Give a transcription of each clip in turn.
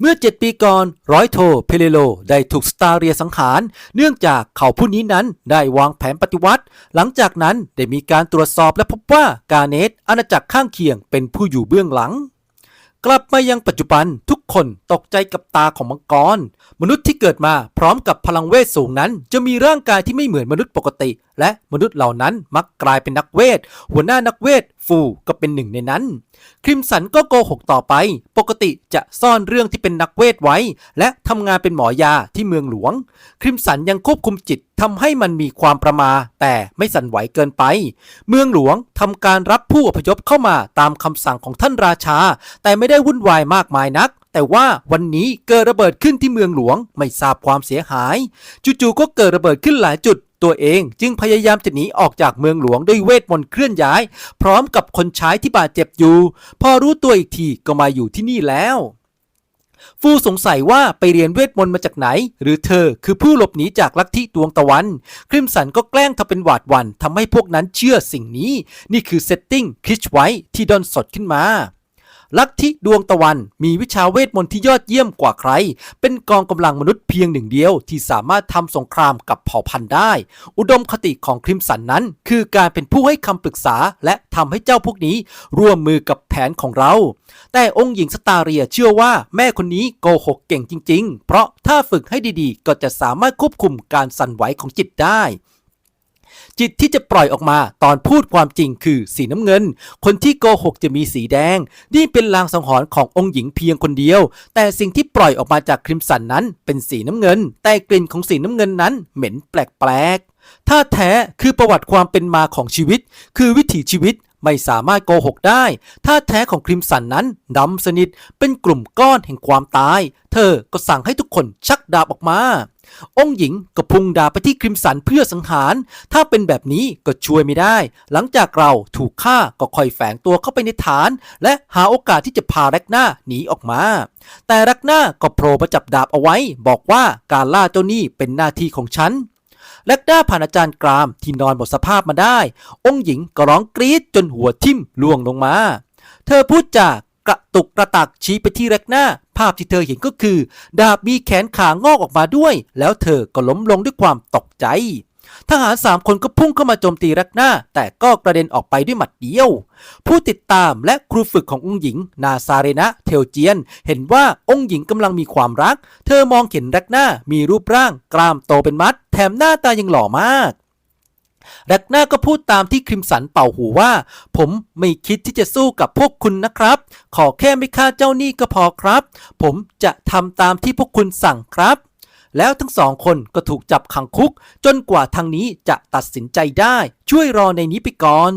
เมื่อ 7 ปีก่อนร้อยโทเพเลโลได้ถูกสตาเรียสังหาร เนื่องจากเขาผู้นี้นั้นได้วางแผนปฏิวัติ หลังจากนั้นได้มีการตรวจสอบและพบว่ากาเนตอาณาจักรข้างเคียงเป็นผู้อยู่เบื้องหลัง กลับมายังปัจจุบันทุกคนตกใจกับตาของมังกร มนุษย์ที่เกิดมาพร้อมกับพลังเวทสูงนั้น จะมีร่างกายที่ไม่เหมือนมนุษย์ปกติ และมนุษย์เหล่านั้นมักกลายเป็นนักเวท หัวหน้านักเวทฟูก็เป็นหนึ่งในนั้น คริมสันก็โกหกต่อไป ปกติจะซ่อนเรื่องที่เป็นนักเวทไว้ และทำงานเป็นหมอยาที่เมืองหลวง คริมสันยังควบคุมจิตทำให้มันมีความประมา แต่ไม่สั่นไหวเกินไป เมืองหลวงทำการรับผู้อพยพเข้ามาตามคำสั่งของท่านราชา แต่ไม่ได้ได้วุ่นวายมากมายนัก แต่ว่าวันนี้เกิดระเบิดขึ้นที่เมืองหลวง ไม่ทราบความเสียหาย จู่ๆก็เกิดระเบิดขึ้นหลายจุด ตัวเองจึงพยายามจะหนีออกจากเมืองหลวงด้วยเวทมนต์เคลื่อนย้าย พร้อมกับคนใช้ที่บาดเจ็บอยู่ พอรู้ตัวอีกทีก็มาอยู่ที่นี่แล้วฟูสงสัยว่าไปเรียนเวทมนต์มาจากไหน หรือเธอคือผู้หลบหนีจากลัทธิดวงตะวัน คริมสันก็แกล้งทำเป็นหวาดหวั่นทำให้พวกนั้นเชื่อสิ่งนี้ นี่คือเซตติ้งคิดไว้ที่ดอนสดขึ้นมา ลัทธิดวงตะวันมีวิชาเวทมนต์ที่ยอดเยี่ยมกว่าใคร เป็นกองกำลังมนุษย์เพียงหนึ่งเดียวที่สามารถทำสงครามกับเผ่าพันธุ์ได้ อุดมคติของคริมสันนั้น คือการเป็นผู้ให้คำปรึกษาและทำให้เจ้าพวกนี้ร่วมมือกับแผนของเรา แต่องค์หญิงสตาเรียเชื่อว่าแม่คนนี้โกหกเก่งจริง ๆ เพราะถ้าฝึกให้ดีๆ ก็จะสามารถควบคุมการสั่นไหวของจิตได้ จิตที่จะปล่อยออกมาตอนพูดความจริงคือสีน้ำเงิน คนที่โกหกจะมีสีแดง นี่เป็นลางสังหรณ์ขององค์หญิงเพียงคนเดียว แต่สิ่งที่ปล่อยออกมาจากคริมสันนั้นเป็นสีน้ำเงิน แต่กลิ่นของสีน้ำเงินนั้นเหม็นแปลกๆถ้าแท้คือประวัติความเป็นมาของชีวิต คือวิถีชีวิต ไม่สามารถโกหกได้ถ้าแท้ของคริมสันนั้นดำสนิทเป็นกลุ่มก้อนแห่งความตาย เธอก็สั่งให้ทุกคนชักดาบออกมา องค์หญิงก็พุ่งดาบไปที่คริมสันเพื่อสังหาร ถ้าเป็นแบบนี้ก็ช่วยไม่ได้ หลังจากเราถูกฆ่าก็ค่อยแฝงตัวเข้าไปในฐาน และหาโอกาสที่จะพาแรกหน้าหนีออกมา แต่แรกหน้าก็โผล่มาจับดาบเอาไว้ บอกว่าการล่าเจ้าหนี้เป็นหน้าที่ของฉัน แลกด้าผ่านอาจารย์กรามที่นอนหมดสภาพมาได้ องค์หญิงก็ร้องกรี๊ดจนหัวทิ่มล่วงลงมา เธอพูดจากกระตุกกระตักชี้ไปที่แรกหน้า ภาพที่เธอเห็นก็คือ ดาบมีแขนขางอกออกมาด้วย แล้วเธอก็ล้มลงด้วยความตกใจ ทหารสามคนก็พุ่งเข้ามาโจมตีแรกหน้า แต่ก็กระเด็นออกไปด้วยหมัดเดียว ผู้ติดตามและครูฝึกขององค์หญิง นาซาเรนะเทลเจียน เห็นว่าองค์หญิงกำลังมีความรัก เธอมองเห็นแรกหน้ามีรูปร่าง กรามโตเป็นมัด แถมหน้าตายังหล่อมากแรกหน้าก็พูดตามที่คริมสันเป่าหูว่า ผมไม่คิดที่จะสู้กับพวกคุณนะครับ ขอแค่ไม่ฆ่าเจ้านี้ก็พอครับ ผมจะทำตามที่พวกคุณสั่งครับ แล้วทั้งสองคนก็ถูกจับขังคุก จนกว่าทางนี้จะตัดสินใจได้ ช่วยรอในนี้ไปก่อน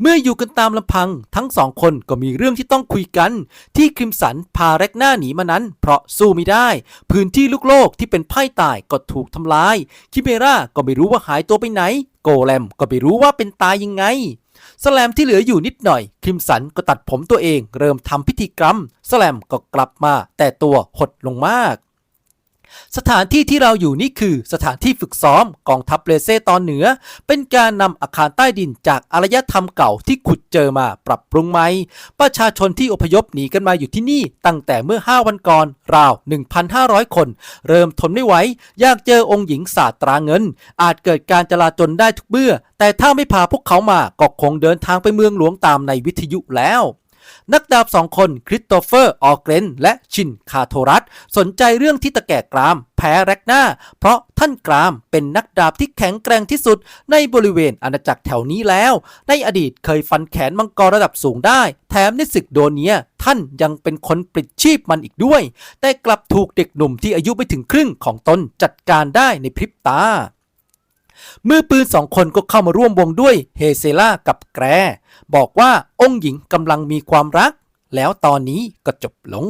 เมื่ออยู่กันตามลำพังทั้งสองคนก็มีเรื่องที่ต้องคุยกัน ที่คริมสันพาแร็กหน้าหนีมานั้น เพราะสู้ไม่ได้ พื้นที่ลูกโลกที่เป็นไพ่ตายก็ถูกทำลาย คิเมราก็ไม่รู้ว่าหายตัวไปไหน โกแลมก็ไม่รู้ว่าเป็นตายยังไง สแลมที่เหลืออยู่นิดหน่อย คริมสันก็ตัดผมตัวเอง เริ่มทำพิธีกรรม สแลมก็กลับมา แต่ตัวหดลงมาก สถานที่ที่เราอยู่นี่คือสถานที่ฝึกซ้อมกองทัพเลเซตอนเหนือ เป็นการนำอาคารใต้ดินจากอารยธรรมเก่าที่ขุดเจอมาปรับปรุงใหม่ประชาชนที่อพยพหนีกันมาอยู่ที่นี่ตั้งแต่เมื่อ 5 วันก่อน ราว 1,500 คน เริ่มทนไม่ไหวอยากเจอองค์หญิงศาสตราเงิน อาจเกิดการจลาจลได้ทุกเมื่อ แต่ถ้าไม่พาพวกเขามาก็คงเดินทางไปเมืองหลวงตามในวิทยุแล้ว นักดาบสองคนคริสโตเฟอร์ ออเกรนและชินคาโทรัส สนใจเรื่องที่ตะแก่กราม แพ้แรกหน้า เพราะท่านกรามเป็นนักดาบที่แข็งแกร่งที่สุด ในบริเวณอาณาจักรแถวนี้แล้ว ในอดีตเคยฟันแขนมังกรระดับสูงได้ แถมในศึกโดเนียท่านยังเป็นคนปลิดชีพมันอีกด้วย แต่กลับถูกเด็กหนุ่มที่อายุไม่ถึงครึ่งของตนจัดการได้ในพริบตามือปืนสองคนก็เข้ามาร่วมวงด้วยเฮเซล่ากับแกร บอกว่าองค์หญิงกำลังมีความรัก แล้วตอนนี้ก็จบลง